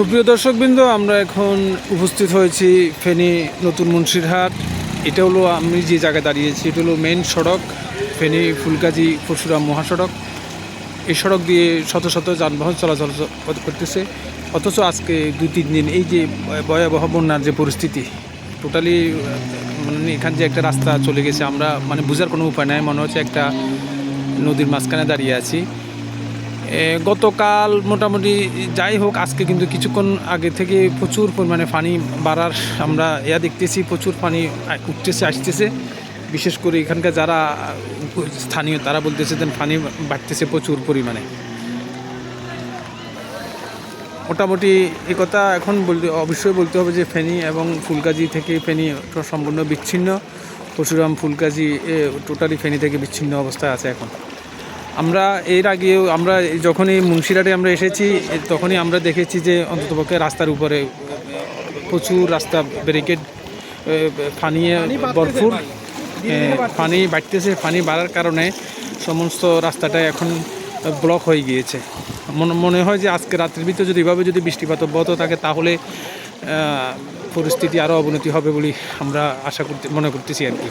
সুপ্রিয় দর্শকবৃন্দ, আমরা এখন উপস্থিত হয়েছি ফেনী নতুন মুন্সিরহাট। এটা হলো আমি যে জায়গায় দাঁড়িয়েছি, এটা হলো মেন সড়ক, ফেনী ফুলগাজী পরশুরাম মহাসড়ক। এই সড়ক দিয়ে শত শত যানবাহন চলাচল করতেছে। অথচ আজকে দুই তিন দিন এই যে ভয়াবহ বন্যার যে পরিস্থিতি টোটালি মানে এখান যে একটা রাস্তা চলে গেছে। আমরা মানে বোঝার কোনো উপায় নাই, মনে হচ্ছে একটা নদীর মাঝখানে দাঁড়িয়ে আছি। গতকাল মোটামুটি যাই হোক, আজকে কিন্তু কিছুক্ষণ আগে থেকে প্রচুর পরিমাণে পানি বাড়ার আমরা ইয়া দেখতেছি, প্রচুর পানি উঠতেছে, আসতেছে। বিশেষ করে এখানকার যারা স্থানীয়, তারা বলতেছে যে পানি বাড়তেছে প্রচুর পরিমাণে। মোটামুটি এ কথা এখন বলতে, অবশ্যই বলতে হবে যে ফেনী এবং ফুলগাজী থেকে ফেনী সম্পূর্ণ বিচ্ছিন্ন। পরশুরাম, ফুলগাজী টোটালি ফেনী থেকে বিচ্ছিন্ন অবস্থায় আছে এখন। আমরা এর আগেও আমরা যখনই মুন্সিরাটে আমরা এসেছি, তখনই আমরা দেখেছি যে অন্ততপক্ষে রাস্তার উপরে প্রচুর রাস্তা ব্যারিকেড পানিয়ে ভরপুর। পানি বাড়তেছে, পানি বাড়ার কারণে সমস্ত রাস্তাটা এখন ব্লক হয়ে গিয়েছে। মনে মনে হয় যে আজকে রাত্রির ভিতরে যদি এভাবে যদি বৃষ্টিপাত অব্যাহত থাকে, তাহলে পরিস্থিতি আরও অবনতি হবে বলে আমরা আশা করতে, মনে করতেছি আর কি।